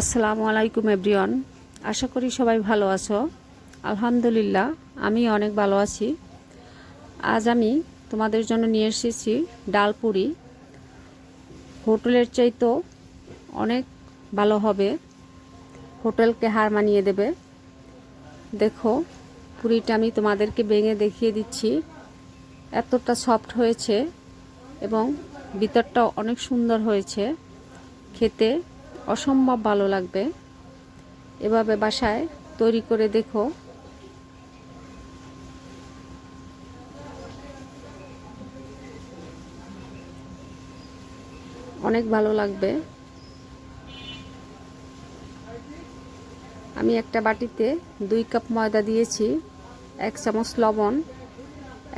আসসালামু আলাইকুম, এভরিওয়ান। আশা করি সবাই ভালো আছো। আলহামদুলিল্লাহ, আমি অনেক ভালো আছি। আজ আমি তোমাদের জন্য নিয়ে এসেছি ডাল পুরি। হোটেলের চাইতেও অনেক ভালো হবে। হোটেলকে হার মানিয়ে দেবে। দেখো, পুরিটা আমি তোমাদেরকে ভেঙে দেখিয়ে দিচ্ছি। এতটা সফট হয়েছে এবং ভিতরটাও অনেক সুন্দর হয়েছে। খেতে অসম্ভব ভালো লাগবে। এভাবে বাসায় তৈরি করে দেখো। অনেক ভালো লাগবে। আমি একটা বাটিতে দুই কাপ ময়দা দিয়েছি, এক চামচ লবণ,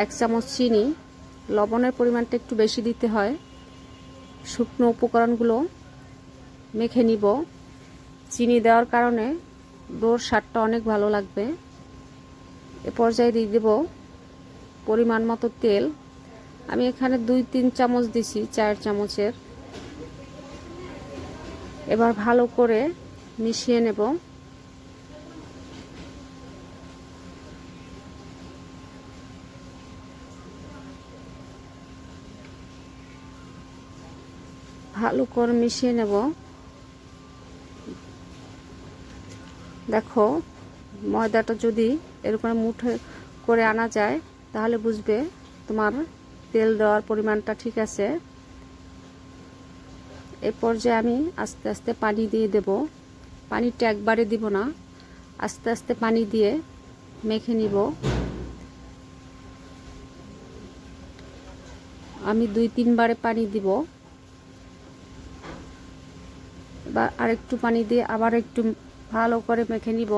এক চামচ চিনি। লবণের পরিমাণটা একটু বেশি দিতে হয়। শুকনো উপকরণগুলো মেখে নিব। চিনি দেওয়ার কারণে ডোর স্বাদটা অনেক ভালো লাগবে। এ পর্যায়ে দিয়ে দেব পরিমাণ মতো তেল। আমি এখানে দুই, তিন চামচ দিছি, চার চামচের। এবার ভালো করে মিশিয়ে নেব। ভালো করে মিশিয়ে নেব। দেখো, ময়দাটা যদি এরকম মুঠে করে আনা যায়, তাহলে বুঝবে তোমার তেল দেওয়ার পরিমাণটা ঠিক আছে। এ পর্যায়ে আমি আস্তে আস্তে পানি দিয়ে দেব। পানিটা একবারে দিব না, আস্তে আস্তে পানি দিয়ে মেখে নিব। আমি দুই তিনবারে পানি দিব। এবার আরেকটু পানি দিয়ে আবার একটু ভালো করে মেখে নিব।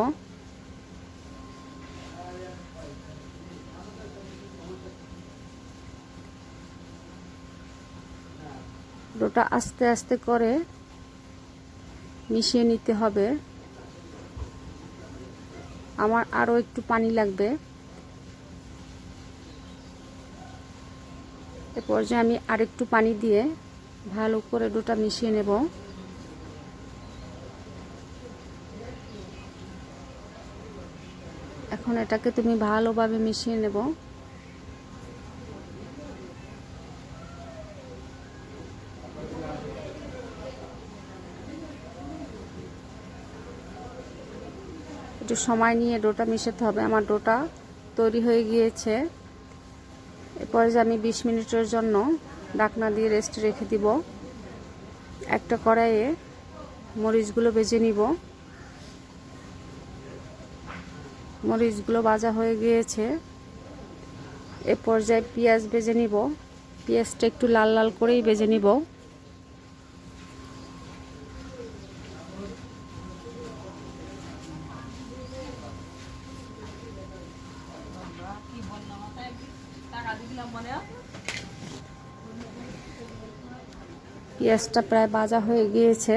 ডোটা আস্তে আস্তে করে মিশিয়ে নিতে হবে। আমার আরও একটু পানি লাগবে। এ পর্যায়ে আমি আরেকটু পানি দিয়ে ভালো করে ডোটা মিশিয়ে নেব। এখন এটাকে তুমি ভালোভাবে মিশিয়ে নেব। একটু সময় নিয়ে ডোটা মিশাতে হবে। আমার ডোটা তৈরি হয়ে গিয়েছে। এরপরে যে আমি বিশ মিনিটের জন্য ডাকনা দিয়ে রেস্ট রেখে দিব। একটা কড়াইয়ে মরিচগুলো বেজে নিব। মরিচগুলো ভাজা হয়ে গিয়েছে। এ পর্যায়ে পেঁয়াজ বেজে নিব। পেঁয়াজটা একটু লাল লাল করেই বেজে নিব। পেঁয়াজটা প্রায় ভাজা হয়ে গিয়েছে।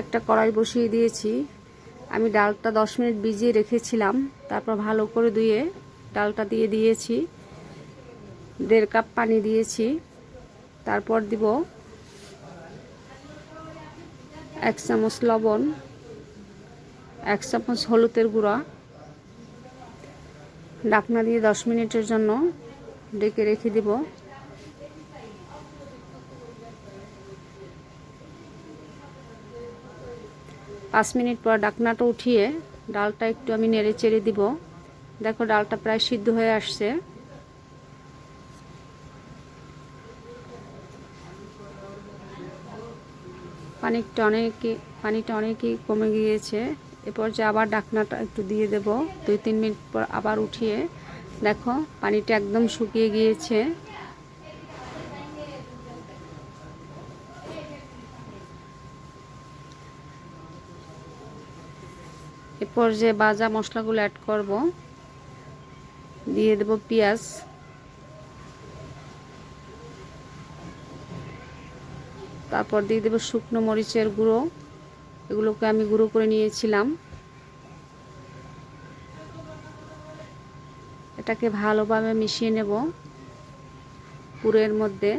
একটা কড়াই বসিয়ে দিয়েছি। আমি ডালটা দশ মিনিট ভিজিয়ে রেখেছিলাম। তারপর ভালো করে ধুয়ে ডালটা দিয়ে দিয়েছি। দেড় কাপ পানি দিয়েছি। তারপর দিব এক চামচ লবণ, এক চামচ হলুদের গুঁড়া। ডাকনা দিয়ে দশ মিনিটের জন্য ডেকে রেখে দিব। পাঁচ মিনিট পর ডাকনাটা উঠিয়ে ডালটা একটু আমি নেড়ে চেড়ে দিব। দেখো ডালটা প্রায় সিদ্ধ হয়ে আসছে। পানিটা অনেকই পানিটা অনেকই কমে গিয়েছে। এরপর যে আবার ডাকনাটা একটু দিয়ে দেব। দুই, তিন মিনিট পর আবার উঠিয়ে দেখো পানিটা একদম শুকিয়ে গিয়েছে। এরপর যে বাজা মশলাগুলো অ্যাড করব, দিয়ে দেব পেঁয়াজ। তারপর দিয়ে দেবো শুকনো মরিচের গুঁড়ো, এগুলোকে আমি গুঁড়ো করে নিয়েছিলাম। এটাকে ভালোভাবে মিশিয়ে নেব পুরের মধ্যে।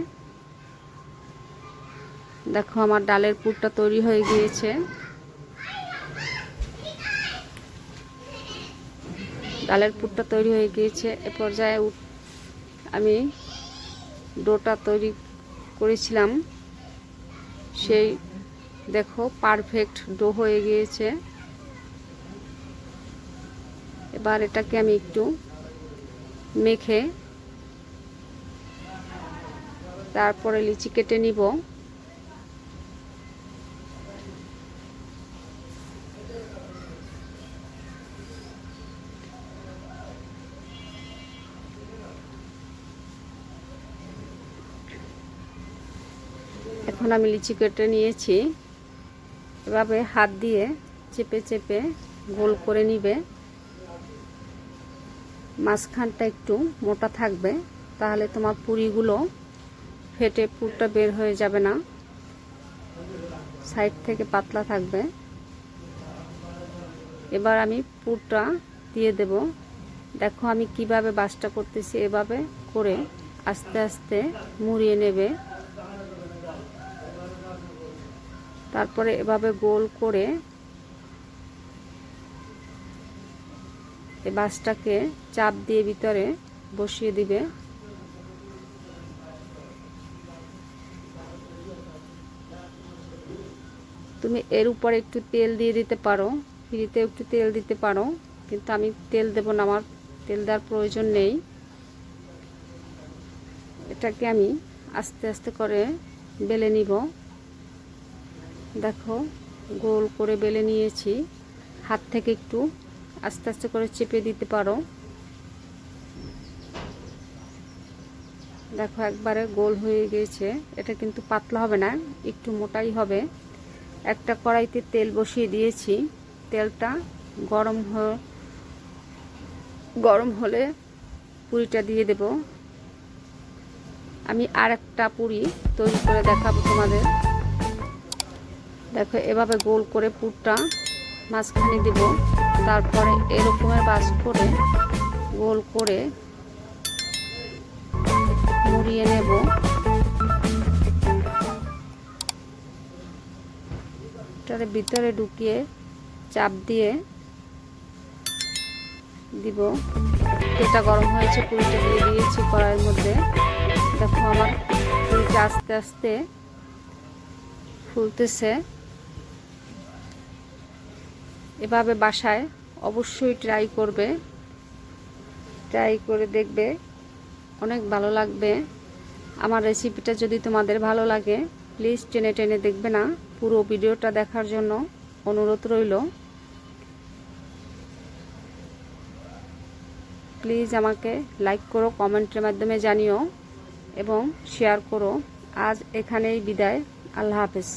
দেখো আমার ডালের পুরটা তৈরি হয়ে গিয়েছে। ডালের পুরটা তৈরি হয়ে গিয়েছে। এ পর্যায়ে আমি ডোটা তৈরি করেছিলাম। সেই দেখো পারফেক্ট ডো হয়ে গিয়েছে। এবার এটাকে আমি একটু মেখে তারপরে লিচি কেটে নিব। এখন আমি লিচি কেটে নিয়েছি। এভাবে হাত দিয়ে চেপে চেপে গোল করে নিবে। মাঝখানটা একটু মোটা থাকবে, তাহলে তোমার পুরিগুলো ফেটে পুরটা বের হয়ে যাবে না। সাইড থেকে পাতলা থাকবে। এবার আমি পুরটা দিয়ে দেব। দেখো আমি কীভাবে বাসটা করতেছি এভাবে করে আস্তে আস্তে মুড়িয়ে নেবে। তারপরে এভাবে গোল করে এই বাসটাকে চাপ দিয়ে ভিতরে বসিয়ে দিবে। তুমি এর উপরে একটু তেল দিয়ে দিতে পারো ফ্রিতে একটু তেল দিতে পারো, কিন্তু আমি তেল দেব না, আমার তেল দেওয়ার প্রয়োজন নেই। এটাকে আমি আস্তে আস্তে করে বেলে নিব। দেখো, গোল করে বেলে নিয়েছি। হাত থেকে একটু আস্তে আস্তে করে চেপে দিতে পারো। দেখো, একবারে গোল হয়ে গিয়েছে। এটা কিন্তু পাতলা হবে না, একটু মোটাই হবে। একটা কড়াইতে তেল বসিয়ে দিয়েছি। তেলটা গরম গরম হলে পুরিটা দিয়ে দেব। আমি আর একটা পুরি তৈরি করে দেখাবো তোমাদের। এভাবে গোল করে পুরটা মাঝখানে দেব। তারপরে এরকমের বাস করে গোল করে মুড়িয়ে নেব। এটার ভিতরে ঢুকিয়ে চাপ দিয়ে দিব। তেলটা গরম হয়েছে, পুরিটা দিয়ে দিয়েছি কড়াইয়ের মধ্যে। দেখো, আমার পুরিটা আস্তে আস্তে ফুলতেছে। এভাবে বাসায় অবশ্যই ট্রাই করবে। ট্রাই করে দেখবে। অনেক ভালো লাগবে। আমার রেসিপিটা যদি তোমাদের ভালো লাগে প্লিজ টেনে টেনে দেখবে না। পুরো ভিডিওটা দেখার জন্য অনুরোধ রইল। প্লিজ আমাকে লাইক করো কমেন্টের মাধ্যমে জানিও এবং শেয়ার করো। আজ এখানেই বিদায়। আল্লাহ হাফেজ।